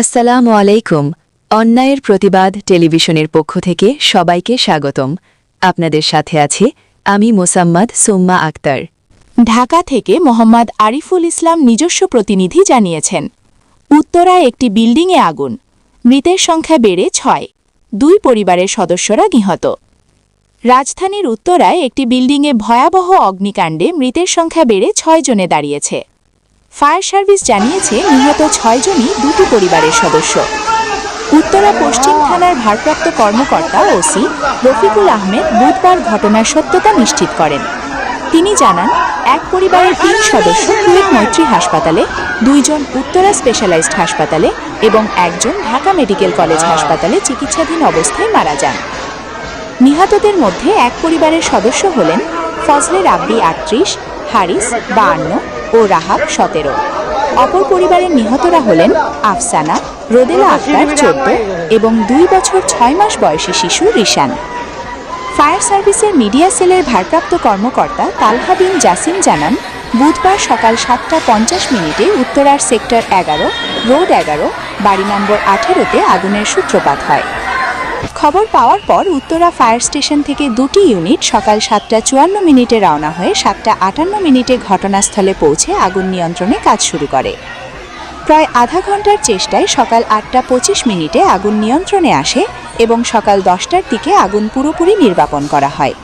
আসসালামু আলাইকুম। অন্যায়ের প্রতিবাদ টেলিভিশনের পক্ষ থেকে সবাইকে স্বাগতম। আপনাদের সাথে আছে আমি মোসাম্মদ সুম্মা আক্তার। ঢাকা থেকে মোহাম্মদ আরিফুল ইসলাম নিজস্ব প্রতিনিধি জানিয়েছেন, উত্তরায় একটি বিল্ডিংয়ে আগুন, মৃতের সংখ্যা বেড়ে ছয়, দুই পরিবারের সদস্যরা নিহত। রাজধানীর উত্তরায় একটি বিল্ডিংয়ে ভয়াবহ অগ্নিকাণ্ডে মৃতের সংখ্যা বেড়ে ছয় জনে দাঁড়িয়েছে। ফায়ার সার্ভিস জানিয়েছে নিহত ছয়জনই দুটি পরিবারের সদস্য। উত্তরা পশ্চিম থানার ভারপ্রাপ্ত কর্মকর্তা ওসি রফিকুল আহমেদ বুধবার ঘটনার সত্যতা নিশ্চিত করেন। তিনি জানান এক পরিবারের তিন সদস্য কুয়েত মৈত্রী হাসপাতালে দুইজন উত্তরা স্পেশালাইজড হাসপাতালে এবং একজন ঢাকা মেডিকেল কলেজ হাসপাতালে চিকিৎসাধীন অবস্থায় মারা যান। নিহতদের মধ্যে এক পরিবারের সদস্য হলেন ফজলে রাব্বি আটত্রিশ হারিস বাহান্ন ও রাহাব সতেরো। অপর পরিবারের নিহতরা হলেন আফসানা, রোদেলা আক্তার চোদ্দ এবং দুই বছর ছয় মাস বয়সী শিশু রিশান। ফায়ার সার্ভিসের মিডিয়া সেলের ভারপ্রাপ্ত কর্মকর্তা তালহা বিন জাসিম জানান, বুধবার সকাল সাতটা পঞ্চাশ মিনিটে উত্তরার সেক্টর এগারো, রোড এগারো, বাড়ি নম্বর আঠেরোতে আগুনের সূত্রপাত হয়। খবর পাওয়ার পর উত্তরা ফায়ার স্টেশন থেকে দুটি ইউনিট সকাল সাতটা চুয়ান্ন মিনিটে রওনা হয়ে সাতটা আটান্ন মিনিটে ঘটনাস্থলে পৌঁছে আগুন নিয়ন্ত্রণে কাজ শুরু করে। প্রায় আধা ঘণ্টার চেষ্টায় সকাল আটটা পঁচিশ মিনিটে আগুন নিয়ন্ত্রণে আসে এবং সকাল দশটার দিকে আগুন পুরোপুরি নির্বাপন করা হয়।